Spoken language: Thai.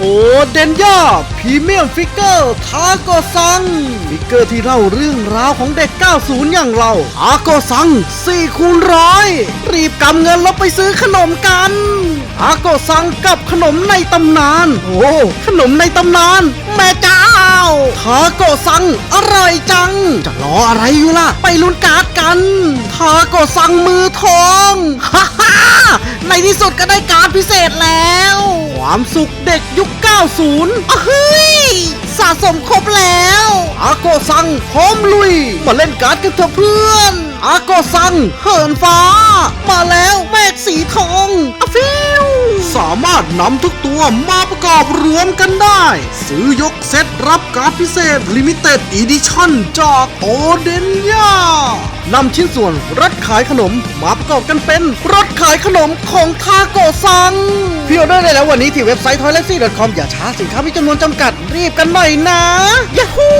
โอเดนย่าพรีเมียมฟิกเกอร์ทาโกซัง ฟิกเกอร์ที่เล่าเรื่องราวของเด็ก 90 อย่างเราทาโกซัง 4 คูณร้อยรีบกำเงินแล้วไปซื้อขนมกันทาโกซังกับขนมในตำนาน โอ้ ขนมในตำนาน แม่เจ้าทาโกซัง อร่อยจัง จะรออะไรอยู่ล่ะ ไปลุ้นการ์ดกันทาโกซังมือทองฮ่า ที่สุดก็ได้การ์ดพิเศษแล้ว ความสุขเด็กยุค 90อะเฮ้ย สะสมครบแล้ว อาโกซังพร้อมลุย มาเล่นการ์ดกันเถอะเพื่อน อาโกซังเหินฟ้า มาแล้วเมฆสีทองอะฟิวสามารถนำทุกตัวมาประกอบรวมกันได้ ซื้อยกเซตรับการ์ดพิเศษ Limited Edition จากโอเดนยา นำชิ้นส่วนรถขายขนมมาประกอบกันเป็นรถขายขนมของทาโกซังพิออเดอร์ได้แล้ววันนี้ที่เว็บไซต์ toiletcy.com อย่าช้าสินค้ามีจำนวนจำกัดรีบกันหน่อยนะย a ฮู